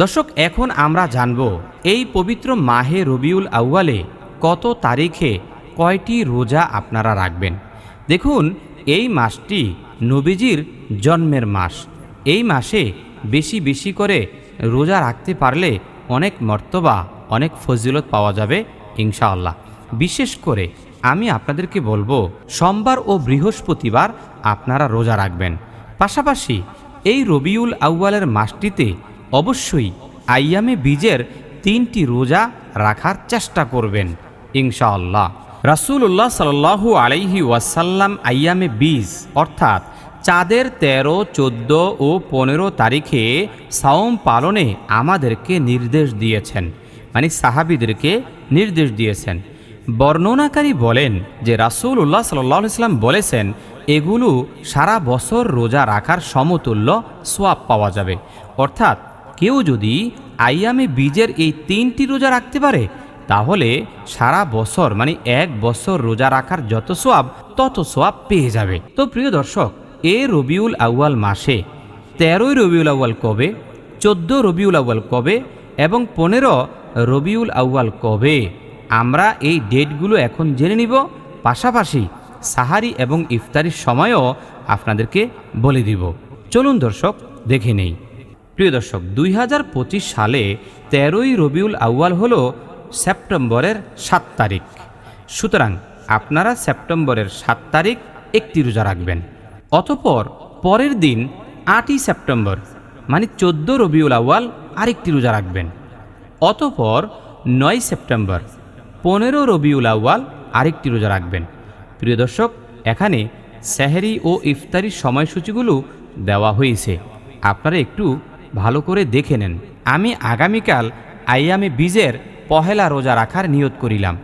দর্শক, এখন আমরা জানব এই পবিত্র মাহে রবিউল আউয়ালে কত তারিখে কয়টি রোজা আপনারা রাখবেন। দেখুন, এই মাসটি নবীজির জন্মের মাস। এই মাসে বেশি বেশি করে রোজা রাখতে পারলে অনেক মর্তবা, অনেক ফজিলত পাওয়া যাবে, ইনশাআল্লাহ। বিশেষ করে আমি আপনাদেরকে বলব, সোমবার ও বৃহস্পতিবার আপনারা রোজা রাখবেন। পাশাপাশি এই রবিউল আউয়ালের মাসটিতে অবশ্যই আইয়ামে বীজের তিনটি রোজা রাখার চেষ্টা করবেন, ইনশাআল্লাহ। রাসূলুল্লাহ সাল্লাল্লাহু আলাইহি ওয়াসাল্লাম আইয়ামে বীজ, অর্থাৎ চাঁদের তেরো, চোদ্দ ও পনেরো তারিখে সাওম পালনে আমাদেরকে নির্দেশ দিয়েছেন মানে সাহাবিদেরকে নির্দেশ দিয়েছেন। বর্ণনাকারী বলেন যে রাসূল উল্লাহ সাল্লাহ সাল্লাম বলেছেন, এগুলো সারা বছর রোজা রাখার সমতুল্য সোয়াব পাওয়া যাবে। অর্থাৎ কেউ যদি আইয়ামে বীজের এই তিনটি রোজা রাখতে পারে, তাহলে সারা বছর মানে এক বছর রোজা রাখার যত সোয়াব, তত সোয়াব পেয়ে যাবে। তো প্রিয় দর্শক, এ রবিউল আউয়াল মাসে তেরোই রবিউল আউয়াল কবে, চোদ্দ রবিউল আউয়াল কবে এবং পনেরো রবিউল আউয়াল কবে? আমরা এই ডেটগুলো এখন জেনে নিব। পাশাপাশি সাহারি এবং ইফতারির সময়ও আপনাদেরকে বলে দিব। চলুন দর্শক, দেখে নেই। প্রিয় দর্শক, দুই হাজার পঁচিশ সালে তেরোই রবিউল আউয়াল হল সেপ্টেম্বরের সাত তারিখ। সুতরাং আপনারা সেপ্টেম্বরের সাত তারিখ একটি রোজা রাখবেন। অতপর পরের দিন আটই সেপ্টেম্বর মানে চোদ্দ রবিউল আউয়াল আরেকটি রোজা রাখবেন। অতপর নয় সেপ্টেম্বর, পনেরো রবিউল আউয়াল আরেকটি রোজা রাখবেন। প্রিয় দর্শক, এখানে সেহেরি ও ইফতারির সময়সূচিগুলো দেওয়া হয়েছে। আপনারা একটু ভালো করে দেখে নেন। আমি আগামীকাল আইয়ামে বীজের পহেলা রোজা রাখার নিয়ত করিলাম।